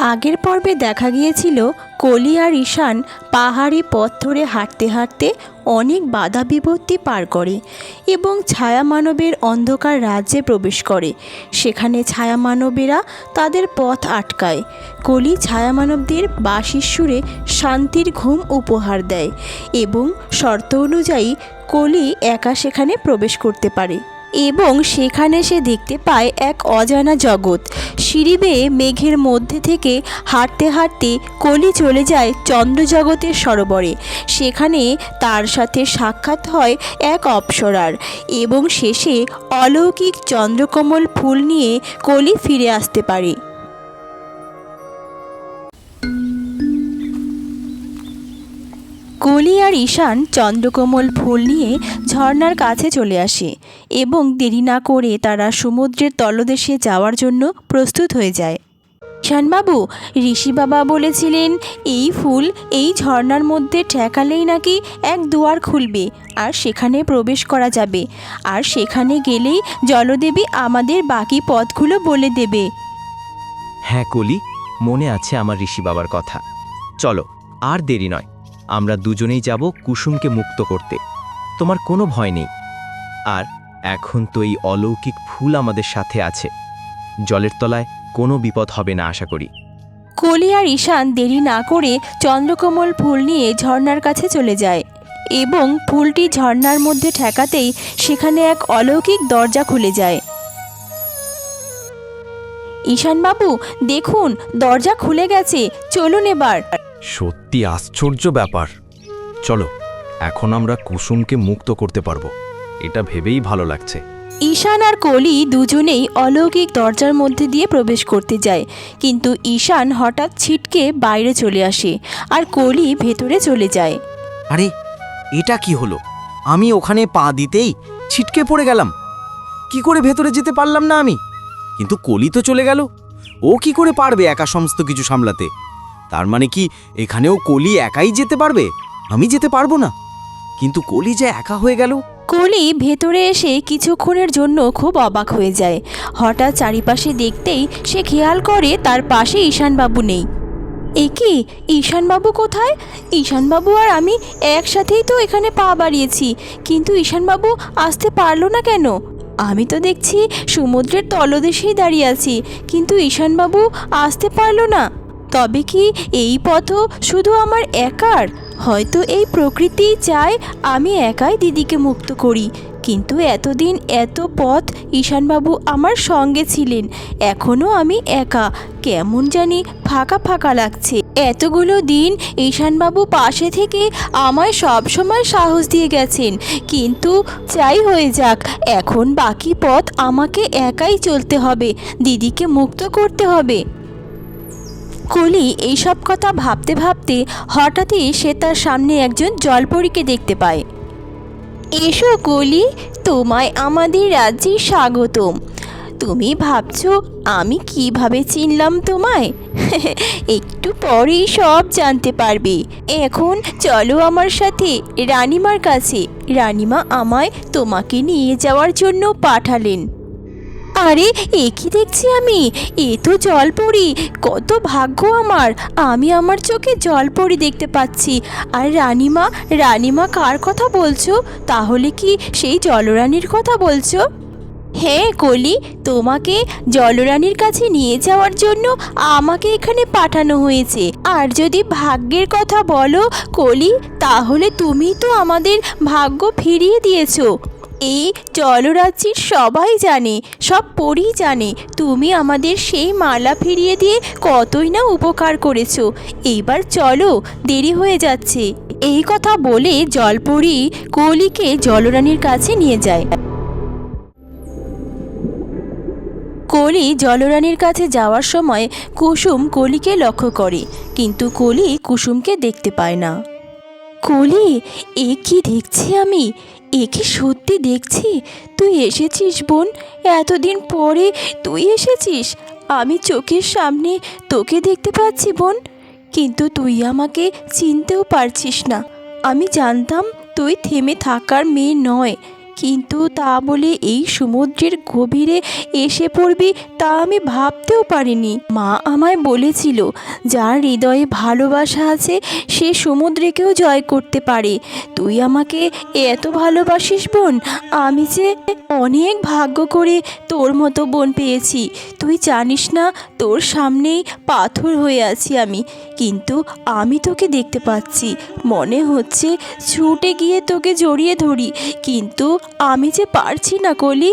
আগের পর্বে দেখা গিয়েছিল কলি আর ঈশান পাহাড়ি পথ ধরে হাঁটতে হাঁটতে অনেক বাধা বিপত্তি পার করে এবং ছায়া মানবের অন্ধকার রাজ্যে প্রবেশ করে। সেখানে ছায়া মানবেরা তাদের পথ আটকায়। কলি ছায়া মানবদের বাঁশির সুরে শান্তির ঘুম উপহার দেয় এবং শর্ত অনুযায়ী কলি একা সেখানে প্রবেশ করতে পারে। এবং সেখানে সে দেখতে পায় এক অজানা জগৎ। সিঁড়ি বেয়ে মেঘের মধ্যে থেকে হাঁটতে হাঁটতে কলি চলে যায় চন্দ্রজগতের সরোবরে। সেখানে তার সাথে সাক্ষাৎ হয় এক অপ্সরার এবং শেষে অলৌকিক চন্দ্রকমল ফুল নিয়ে কলি ফিরে আসতে পারে। কলি আর ঈশান চন্দ্রকমল ফুল নিয়ে ঝর্ণার কাছে চলে আসে এবং দেরি না করে তারা সমুদ্রের তলদেশে যাওয়ার জন্য প্রস্তুত হয়ে যায়। ঈশানবাবু বাবা বলেছিলেন, এই ফুল এই ঝর্ণার মধ্যে ঠেকালেই নাকি এক দুয়ার খুলবে, আর সেখানে প্রবেশ করা যাবে, আর সেখানে গেলেই জলদেবী আমাদের বাকি পথগুলো বলে দেবে। হ্যাঁ কলি, মনে আছে আমার ঋষি বাবার কথা। চলো, আর দেরি নয়। আমরা দুজনেই যাব কুসুমকে মুক্ত করতে। তোমার কোনো ভয় নেই। আর এখন তো এই অলৌকিক ফুল আমাদের সাথে আছে। জলের তলায় কোনো বিপদ হবে না, আশা করি। কলি আর ঈশান দেরি না করে চন্দ্রকমল ফুল নিয়ে ঝর্নার কাছে চলে যায় এবং ফুলটি ঝর্ণার মধ্যে ঠেকাতেই সেখানে এক অলৌকিক দরজা খুলে যায়। ঈশানবাবু দেখুন, দরজা খুলে গেছে। চলুন এবার। সত্যি আশ্চর্য ব্যাপার। চলো এখন আমরা কুসুমকে মুক্ত করতে পারব। এটা ভেবেই ভালো লাগছে। ঈশান আর কলি দুজনেই অলৌকিক দরজার মধ্যে দিয়ে প্রবেশ করতে যায়। কিন্তু ঈশান হঠাৎ ছিটকে বাইরে চলে আসে আর কলি ভেতরে চলে যায়। আরে এটা কি হলো? আমি ওখানে পা দিতেই ছিটকে পড়ে গেলাম। কি করে ভেতরে যেতে পারলাম না আমি? কিন্তু কলি তো চলে গেল। ও কি করে পারবে একা সমস্ত কিছু সামলাতে? তার মানে কি এখানেও কলি একাই যেতে পারবে? আমি যেতে পারব না। কিন্তু কলি যে একা হয়ে গেল? কলি ভেতরে এসে কিছুক্ষণের জন্য খুব অবাক হয়ে যায়। হঠাৎ চারিপাশে দেখতেই সে খেয়াল করে তার পাশে ঈশানবাবু নেই। এ কি? ঈশানবাবু কোথায়? ঈশানবাবু আর আমি একসাথেই তো এখানে পা বাড়িয়েছি। কিন্তু ঈশানবাবু আসতে পারল না কেন? আমি তো দেখছি সমুদ্রের তলদেশেই দাঁড়িয়ে আছি। কিন্তু ঈশানবাবু আসতে পারল না। তবে কি এই পথও শুধু আমার একার? হয়তো এই প্রকৃতি চায় আমি একাই দিদিকে মুক্ত করি। কিন্তু এতদিন এত পথ ঈশানবাবু আমার সঙ্গে ছিলেন। এখনও আমি একা। কেমন জানি ফাঁকা ফাঁকা লাগছে। এতগুলো দিন ঈশানবাবু পাশে থেকে আমায় সব সময় সাহস দিয়ে গেছেন। কিন্তু চাই হয়ে যাক, এখন বাকি পথ আমাকে একাই চলতে হবে। দিদিকে মুক্ত করতে হবে। কলি এইসব কথা ভাবতে ভাবতে হঠাৎই সে তার সামনে একজন জলপরীকে দেখতে পায়। এসো কলি, তোমায় আমাদের রাজ্যে স্বাগতম। তুমি ভাবছ আমি কীভাবে চিনলাম তোমায়? একটু পরেই সব জানতে পারবে। এখন চলো আমার সাথে রানিমার কাছে। রানিমা আমায় তোমাকে নিয়ে যাওয়ার জন্য পাঠালেন। আরে, এ কি দেখছি আমি? এ তো জল জলপরি, কত ভাগ্য আমার। আমি আমার চোখে জল জলপরি দেখতে পাচ্ছি। আর রানীমা রানীমা কার কথা বলছো? তাহলে কি সেই জলরানীর কথা বলছো? হ্যাঁ কলি, তোমাকে জলরানীর কাছে নিয়ে যাওয়ার জন্য আমাকে এখানে পাঠানো হয়েছে। আর যদি ভাগ্যের কথা বলো, কলি, তাহলে তুমি তো আমাদের ভাগ্য ফিরিয়ে দিয়েছ। এই জলরাজ্যের সবাই জানে, সব পরই জানে, তুমি আমাদের সেই মালা ফিরিয়ে দিয়ে কতই না উপকার করেছ। এইবার চলো, দেরি হয়ে যাচ্ছে। এই কথা বলে জলপরি কলিকে জলরানীর কাছে নিয়ে যায়। কলি জলরানীর কাছে যাওয়ার সময় কুসুম কলিকে লক্ষ্য করে, কিন্তু কলি কুসুমকে দেখতে পায় না। কলি, এ কি দেখছি আমি? এ কি সত্যি দেখছি? তুই এসেছিস বোন, এতদিন পরে তুই এসেছিস। আমি চোখের সামনে তোকে দেখতে পাচ্ছি বোন, কিন্তু তুই আমাকে চিনতেও পারছিস না। আমি জানতাম তুই থেমে থাকার মেয়ে নয়। কিন্তু তা বলে এই সমুদ্রের গভীরে এসে পড়বি তা আমি ভাবতেও পারিনি। মা আমায় বলেছিল, যার হৃদয়ে ভালোবাসা আছে, সে সমুদ্রকেও জয় করতে পারে। তুই আমাকে এত ভালোবাসিস বোন, আমি যে অনেক ভাগ্য করে তোর মতো বোন পেয়েছি। তুই জানিস না, তোর সামনেই পাথর হয়ে আছি আমি। কিন্তু আমি তোকে দেখতে পাচ্ছি। মনে হচ্ছে ছুটে গিয়ে তোকে জড়িয়ে ধরি। কিন্তু আমি যে পারছি না, কলি।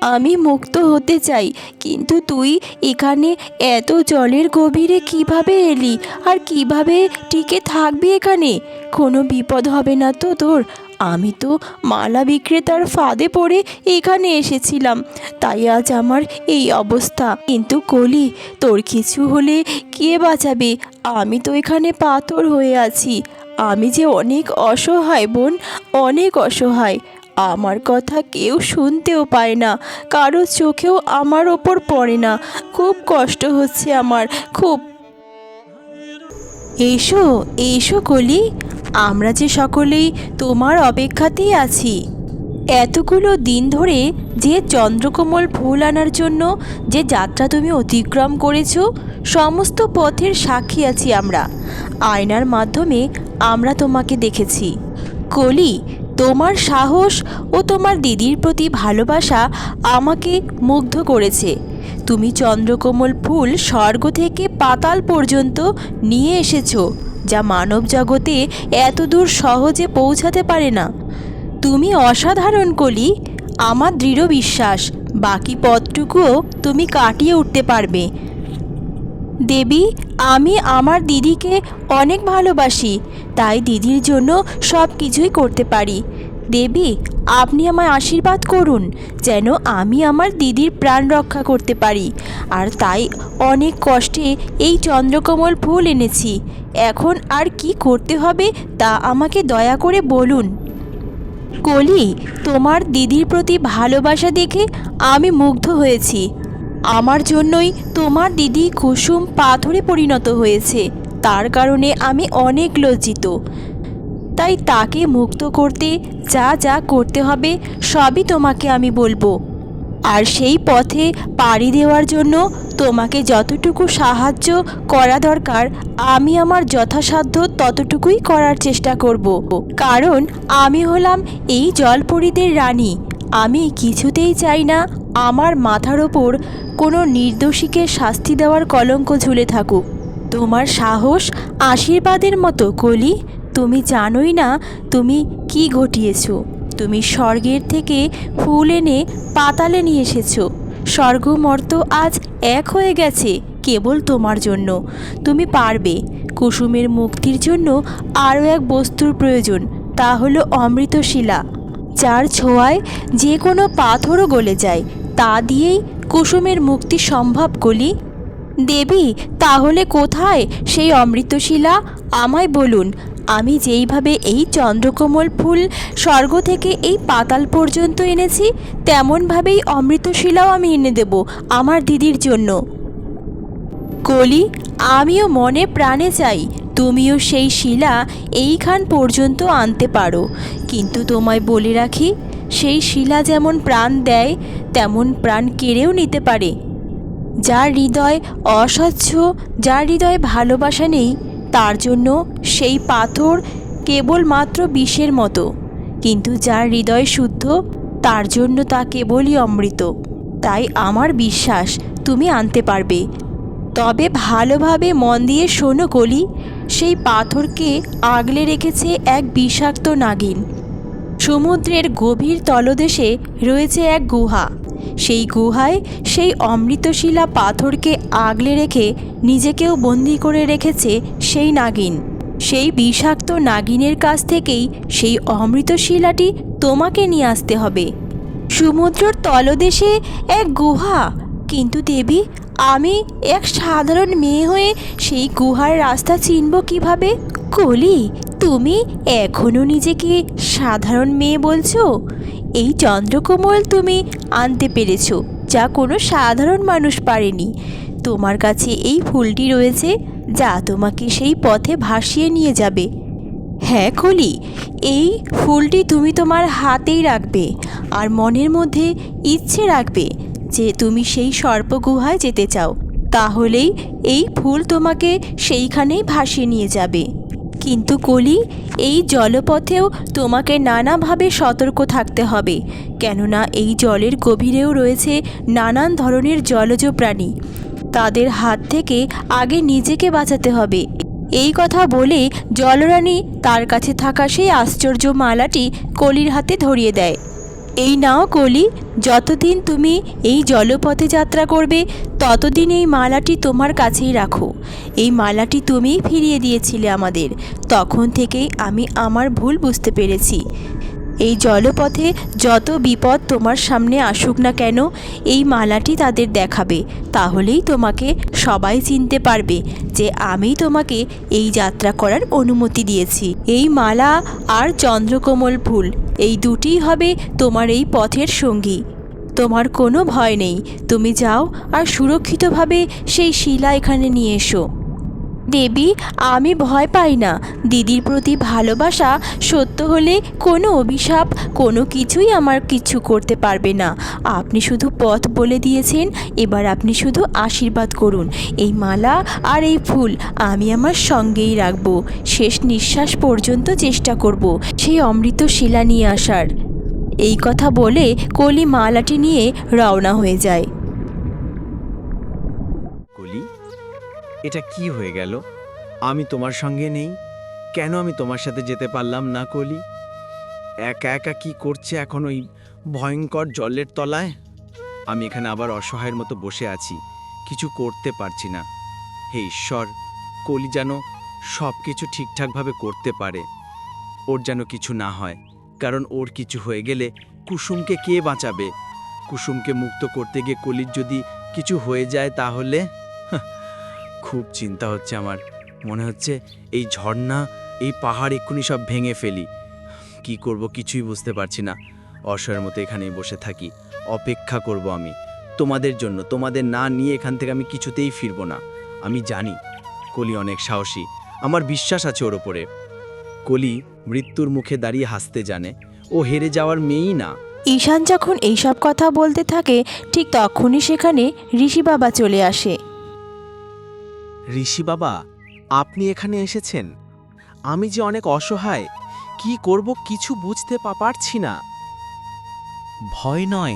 আমি মুক্ত হতে চাই, কিন্তু তুই এখানে এত জলের গভীরে কীভাবে এলি? আর কীভাবে টিকে থাকবি এখানে? কোনো বিপদ হবে না তো তোর। আমি তো মালা বিক্রেতার ফাঁদে পড়ে এখানে এসেছিলাম, তাই আজ আমার এই অবস্থা। কিন্তু কলি, তোর কিছু হলে কে বাঁচাবে? আমি তো এখানে পাথর হয়ে আছি। আমি যে অনেক অসহায় বোন, অনেক অসহায়। আমার কথা কেউ শুনতেও পায় না। কারও চোখেও আমার ওপর পড়ে না। খুব কষ্ট হচ্ছে আমার, খুব। এসো এসো কলি। আমরা যে সকলেই তোমার অপেক্ষাতেই আছি। এতগুলো দিন ধরে যে চন্দ্রকমল ফুল আনার জন্য যে যাত্রা তুমি অতিক্রম করেছ, সমস্ত পথের সাক্ষী আছি আমরা। আয়নার মাধ্যমে আমরা তোমাকে দেখেছি। কলি তোমার সাহস ও তোমার দিদির প্রতি ভালোবাসা আমাকে মুগ্ধ করেছে। তুমি চন্দ্রকমল ফুল স্বর্গ থেকে পাতাল পর্যন্ত নিয়ে এসেছ, যা মানব জগতে এতদূর সহজে পৌঁছাতে পারে না। তুমি অসাধারণ কলি, আমার দৃঢ় বিশ্বাস, বাকি পথটুকুও তুমি কাটিয়ে উঠতে পারবে। দেবী, আমি আমার দিদিকে অনেক ভালোবাসি তাই দিদির জন্য সব কিছুই করতে পারি। দেবী, আপনি আমায় আশীর্বাদ করুন, যেন আমি আমার দিদির প্রাণ রক্ষা করতে পারি। আর তাই অনেক কষ্টে এই চন্দ্রকমল ফুল এনেছি। এখন আর কি করতে হবে তা আমাকে দয়া করে বলুন। কলি, তোমার দিদির প্রতি ভালোবাসা দেখে আমি মুগ্ধ হয়েছি। আমার জন্যই তোমার দিদি কুসুম পাথরে পরিণত হয়েছে। তার কারণে আমি অনেক লজ্জিত। তাই তাকে মুক্ত করতে যা যা করতে হবে সবই তোমাকে আমি বলব। আর সেই পথে পাড়ি দেওয়ার জন্য তোমাকে যতটুকু সাহায্য করা দরকার, আমি আমার যথাসাধ্য ততটুকুই করার চেষ্টা করব। কারণ আমি হলাম এই জলপরীদের রানী। আমি কিছুতেই চাই না আমার মাথার ওপর কোনো নির্দোষীকে শাস্তি দেওয়ার কলঙ্ক ঝুলে থাকুক। তোমার সাহস আশীর্বাদের মতো, কলি। তুমি জানোই না তুমি কি ঘটিয়েছো। তুমি স্বর্গের থেকে ফুল এনে পাতালে নিয়ে এসেছ। স্বর্গমর্ত আজ এক হয়ে গেছে কেবল তোমার জন্য। তুমি পারবে কুসুমের মুক্তির জন্য আরও এক বস্তুর প্রয়োজন, তা হলো অমৃতশিলা, যার ছোঁয়ায় যে কোনো পাথরও গলে যায়। তা দিয়েই কুসুমের মুক্তি সম্ভব, কলি। দেবী, তাহলে কোথায়? সেই অমৃতশিলা? আমায় বলুন, আমি যেইভাবে এই চন্দ্রকমল ফুল স্বর্গ থেকে এই পাতাল পর্যন্ত এনেছি, তেমনভাবেই অমৃতশিলাও আমি এনে দেব আমার দিদির জন্য। কলি, আমিও মনে প্রাণে চাই, তুমিও সেই শিলা এইখান পর্যন্ত আনতে পারো। কিন্তু তোমায় বলে রাখি, সেই শিলা যেমন প্রাণ দেয়, তেমন প্রাণ কেড়েও নিতে পারে। যার হৃদয় অস্বচ্ছ, যার হৃদয়ে ভালোবাসা নেই, তার জন্য সেই পাথর কেবলমাত্র বিষের মতো। কিন্তু যার হৃদয় শুদ্ধ, তার জন্য তা কেবলই অমৃত। তাই আমার বিশ্বাস, তুমি আনতে পারবে। তবে ভালোভাবে মন দিয়ে শোনো কলি, সেই পাথরকে আগলে রেখেছে এক বিষাক্ত নাগিন। সমুদ্রের গভীর তলদেশে রয়েছে এক গুহা। সেই গুহায় সেই অমৃতশিলা পাথরকে আগলে রেখে নিজেকেও বন্দি করে রেখেছে সেই নাগিন। সেই বিষাক্ত নাগিনের কাছ থেকেই সেই অমৃতশিলাটি তোমাকে নিয়ে আসতে হবে। সমুদ্রর তলদেশে এক গুহা। কিন্তু দেবী, আমি এক সাধারণ মেয়ে হয়ে সেই গুহার রাস্তা চিনব কীভাবে? কলি তুমি এখনও নিজেকে সাধারণ মেয়ে বলছো? এই চন্দ্রকমল তুমি আনতে পেরেছ, যা কোনো সাধারণ মানুষ পারেনি। তোমার কাছে এই ফুলটি রয়েছে, যা তোমাকে সেই পথে ভাসিয়ে নিয়ে যাবে। হ্যাঁ কলি, এই ফুলটি তুমি তোমার হাতেই রাখবে, আর মনের মধ্যে ইচ্ছে রাখবে যে তুমি সেই সর্পগুহায় যেতে চাও। তাহলেই এই ফুল তোমাকে সেইখানেই ভাসিয়ে নিয়ে যাবে। কিন্তু কলি, এই জলপথেও তোমাকে নানাভাবে সতর্ক থাকতে হবে। কেননা এই জলের গভীরেও রয়েছে নানান ধরনের জলজ প্রাণী। তাদের হাত থেকে আগে নিজেকে বাঁচাতে হবে। এই কথা বলে জলরানী তার কাছে থাকা সেই আশ্চর্য মালাটি কলির হাতে ধরিয়ে দেয়। এই নাও কলি, যতদিন তুমি এই জলপথে যাত্রা করবে, ততদিন এই মালাটি তোমার কাছেই রাখো। এই মালাটি তুমিই ফিরিয়ে দিয়েছিলে আমাদের, তখন থেকেই আমি আমার ভুল বুঝতে পেরেছি। এই জলপথে যত বিপদ তোমার সামনে আসুক না কেন, এই মালাটি তাদের দেখাবে। তাহলেই তোমাকে সবাই চিনতে পারবে যে আমি তোমাকে এই যাত্রা করার অনুমতি দিয়েছি। এই মালা আর চন্দ্রকোমল ফুল, এই দুটিই হবে তোমার এই পথের সঙ্গী। তোমার কোনো ভয় নেই, তুমি যাও আর সুরক্ষিতভাবে সেই শিলা এখানে নিয়ে এসো। দেবী, আমি ভয় পাই না। দিদির প্রতি ভালোবাসা সত্য হলে কোনো অভিশাপ, কোনো কিছুই আমার কিছু করতে পারবে না। আপনি শুধু পথ বলে দিয়েছেন, এবার আপনি শুধু আশীর্বাদ করুন। এই মালা আর এই ফুল আমি আমার সঙ্গেই রাখব। শেষ নিঃশ্বাস পর্যন্ত চেষ্টা করব সেই অমৃত শিলা নিয়ে আসার। এই কথা বলে কলি মালাটি নিয়ে রওনা হয়ে যায়। এটা কি হয়ে গেল? আমি তোমার সঙ্গে নেই। কেন আমি তোমার সাথে যেতে পারলাম না, কলি? একা একা কি করছে এখন ওই ভয়ঙ্কর জলের তলায়? আমি এখানে আবার অসহায়ের মতো বসে আছি। কিছু করতে পারছি না। হে ঈশ্বর, কলি যেন সব কিছু ঠিকঠাকভাবে করতে পারে। ওর যেন কিছু না হয়, কারণ ওর কিছু হয়ে গেলে কুসুমকে কে বাঁচাবে? কুসুমকে মুক্ত করতে গিয়ে কলির যদি কিছু হয়ে যায় তাহলে? খুব চিন্তা হচ্ছে আমার। মনে হচ্ছে এই ঝর্ণা, এই পাহাড় এক্ষুনি সব ভেঙে ফেলি। কি করব কিছুই বুঝতে পারছি না। অসহায়ের মতো এখানেই বসে থাকি। অপেক্ষা করব আমি। তোমাদের জন্য, তোমাদের না নিয়ে এখান থেকে আমি কিছুতেই ফিরবো না। আমি জানি, কলি অনেক সাহসী। আমার বিশ্বাস আছে ওর ওপরে। কলি মৃত্যুর মুখে দাঁড়িয়ে হাসতে জানে। ও হেরে যাওয়ার মেয়েই না। ঈশান যখন এইসব কথা বলতে থাকে, ঠিক তখনই সেখানে ঋষি বাবা চলে আসে। ঋষি বাবা আপনি এখানে এসেছেন। আমি যে অনেক অসহায় কি করব কিছু বুঝতে পা- পারছি না। ভয় নয়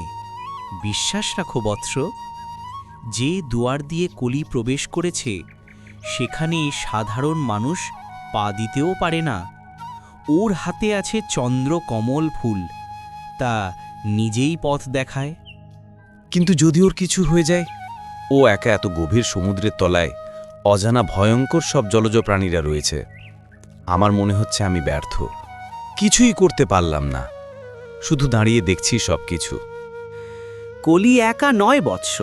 বিশ্বাস রাখো বৎস। যে দুয়ার দিয়ে কলি প্রবেশ করেছে সেখানে সাধারণ মানুষ পা দিতেও পারে না। ওর হাতে আছে চন্দ্র কমল ফুল তা নিজেই পথ দেখায়। কিন্তু যদি ওর কিছু হয়ে যায় ও একা এত গভীর সমুদ্রের তলায় অজানা ভয়ঙ্কর সব জলজ প্রাণীরা রয়েছে। আমার মনে হচ্ছে আমি ব্যর্থ। কিছুই করতে পারলাম না। শুধু দাঁড়িয়ে দেখছি সব কিছু কলি একা নয় বৎস।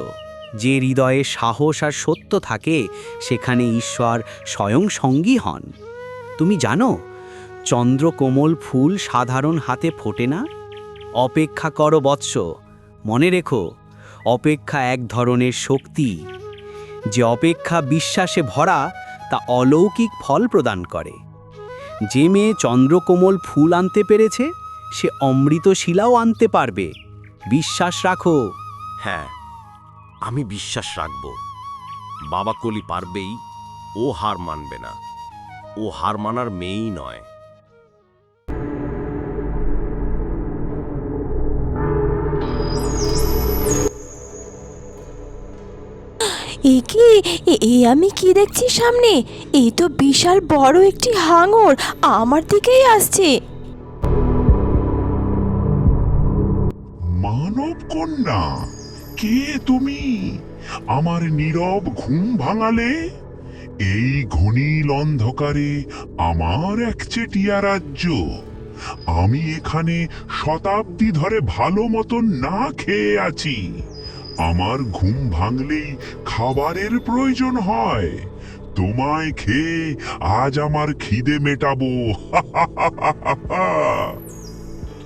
যে হৃদয়ে সাহস আর সত্য থাকে, সেখানে ঈশ্বর স্বয়ং সঙ্গী হন। তুমি জানো, চন্দ্রকোমল ফুল সাধারণ হাতে ফোটে না? অপেক্ষা করো বৎস। মনে রেখো, অপেক্ষা এক ধরনের শক্তি। যে অপেক্ষা বিশ্বাসে ভরা তা অলৌকিক ফল প্রদান করে। যে মেয়ে চন্দ্রকোমল ফুল আনতে পেরেছে, সে অমৃত শিলাও আনতে পারবে। বিশ্বাস রাখো। হ্যাঁ আমি বিশ্বাস রাখব। বাবা কলি পারবেই, ও হার মানবে না। ও হার মানার মেয়েই নয়। এ কি এ- আমি কি দেখছি সামনে? এ তো বিশাল বড় একটি হাঙর, আমার দিকেই আসছে। মানব কন্যা কে তুমি? আমার নীরব ঘুম ভাঙালে? এই ঘনীল অন্ধকারে আমার একচেটিয়া রাজ্য। আমি এখানে শতাব্দী ধরে ভালো মতন না খেয়ে আছি। আমার ঘুম ভাঙলেই খাবারের প্রয়োজন হয়। তোমায় খেয়ে আজ আমার খিদে মেটাবো।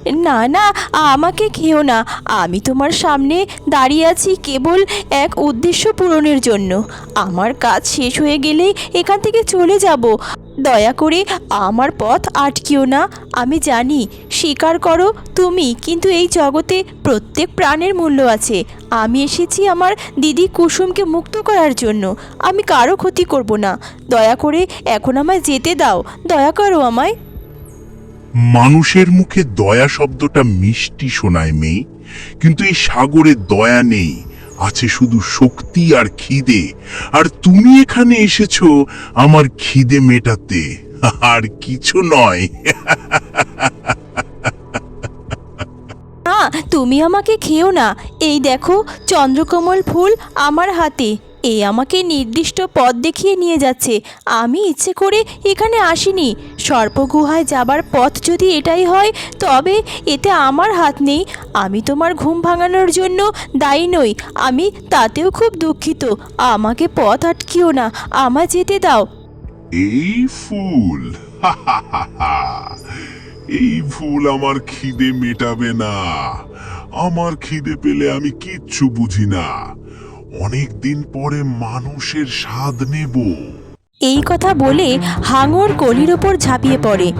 না না, আমাকে খেও না। আমি তোমার সামনে দাঁড়িয়ে আছি কেবল এক উদ্দেশ্য পূরণের জন্য। আমার কাজ শেষ হয়ে গেলেই এখান থেকে চলে যাব। দয়া করে আমার পথ আটকিও না। আমি জানি, স্বীকার করো তুমি, কিন্তু এই জগতে প্রত্যেক প্রাণের মূল্য আছে। আমি এসেছি আমার দিদি কুসুমকে মুক্ত করার জন্য। আমি কারও ক্ষতি করব না। দয়া করে এখন আমায় যেতে দাও। দয়া করো আমায়। মানুষের মুখে দয়া শব্দটা মিষ্টি শোনায় মেয়ে। কিন্তু এই সাগরে দয়া নেই। আছে শুধু শক্তি আর খিদে। আর তুমি এখানে এসেছ আমার খিদে মেটাতে। আর কিছু নয়। তুমি আমাকে খেও না। এই দেখো, চন্দ্রকমল ফুল আমার হাতে। এ আমাকে নির্দিষ্ট পথ দেখিয়ে নিয়ে যাচ্ছে। আমি ইচ্ছে করে এখানে আসিনি। সর্পগুহায় যাবার পথ যদি এটাই হয়, তবে এতে আমার হাত নেই। আমি তোমার ঘুম ভাঙানোর জন্য দায়ী নই। আমি তাতেও খুব দুঃখিত। আমাকে পথ আটকিও না। আমায় যেতে দাও। এই ফুল। এই ফুল আমার খিদে মেটাবে না। আমার খিদে পেলে আমি কিচ্ছু বুঝি না। অনেক দিন পরে মানুষের স্বাদ নেব। এই কথা বলে হাঙর কলির ওপর ঝাঁপিয়ে পড়ে।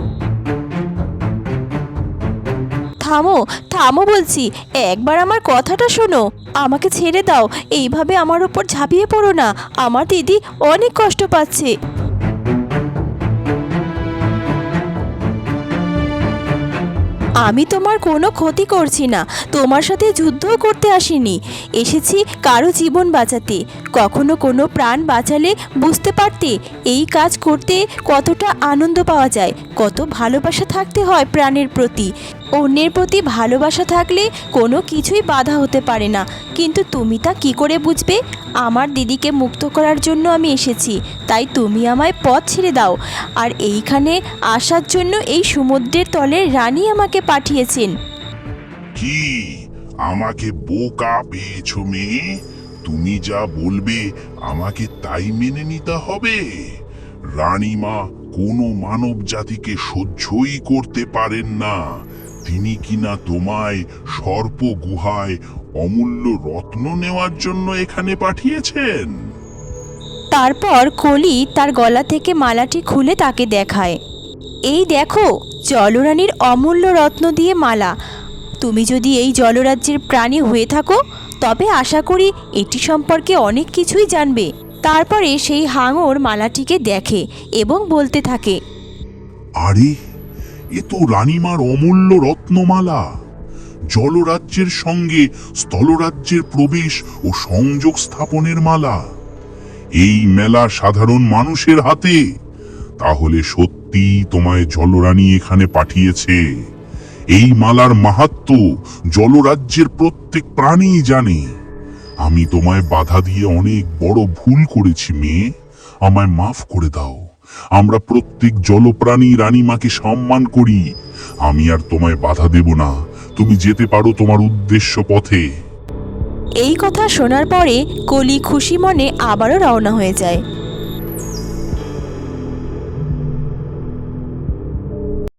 থামো থামো বলছি, একবার আমার কথাটা শোনো। আমাকে ছেড়ে দাও, এইভাবে আমার ওপর ঝাঁপিয়ে পড়ো না। আমার দিদি অনেক কষ্ট পাচ্ছে। আমি তোমার কোনো ক্ষতি করছি না। তোমার সাথে যুদ্ধও করতে আসিনি। এসেছি কারও জীবন বাঁচাতে। কখনো কোনো প্রাণ বাঁচালে বুঝতে পারতে এই কাজ করতে কতটা আনন্দ পাওয়া যায়। কত ভালোবাসা থাকতে হয় প্রাণের প্রতি। অন্যের প্রতি ভালোবাসা থাকলে কোনো কিছুই বাধা হতে পারে না। কিন্তু তুমি তা কি করে বুঝবে? আমার দিদিকে মুক্ত করার জন্য আমি এসেছি, তাই তুমি আমায় পথ ছেড়ে দাও। আর এইখানে আসার জন্য এই সমুদ্রের তলে রানী আমাকে পাঠিয়েছেন। কি? আমাকে বোকা পেয়েছ মেয়ে? তুমি যা বলবে আমাকে তাই মেনে নিতে হবে। রানীমা কোনো মানব জাতিকে সহ্যই করতে পারেন না। তিনি কিনা তোমায় সর্প গুহায় অমূল্য রত্ন নেওয়ার জন্য এখানে পাঠিয়েছেন? তারপর কলি তার গলা থেকে মালাটি খুলে তাকে দেখায়। এই দেখো জলরানীর অমূল্য রত্ন দিয়ে মালা। তুমি যদি এই জলরাজ্যের প্রাণী হয়ে থাকো তবে আশা করি এটি সম্পর্কে অনেক কিছুই জানবে। তারপরে সেই হাঙর মালাটিকে দেখে এবং বলতে থাকে আরে এ তো রানীমার অমূল্য রত্নমালা। জলরাজ্যের সঙ্গে স্থলরাজ্যের প্রবেশ ও সংযোগ স্থাপনের মালা। এই মেলা সাধারণ মানুষের হাতে, তাহলে সত্যি তোমায় জলরানী এখানে পাঠিয়েছে। এই মালার মাহাত্ম জলরাজ্যের প্রত্যেক প্রাণী জানে। আমি তোমায় বাধা দিয়ে অনেক বড় ভুল করেছি মেয়ে, আমায় মাফ করে দাও। আমরা প্রত্যেক জলপ্রাণী রানীমাকে সম্মান করি। আমি আর তোমায় বাধা দেব না। তুমি যেতে পারো তোমার উদ্দেশ্য পথে। এই কথা শোনার পরে কলি খুশি মনে আবারও রওনা হয়ে যায়।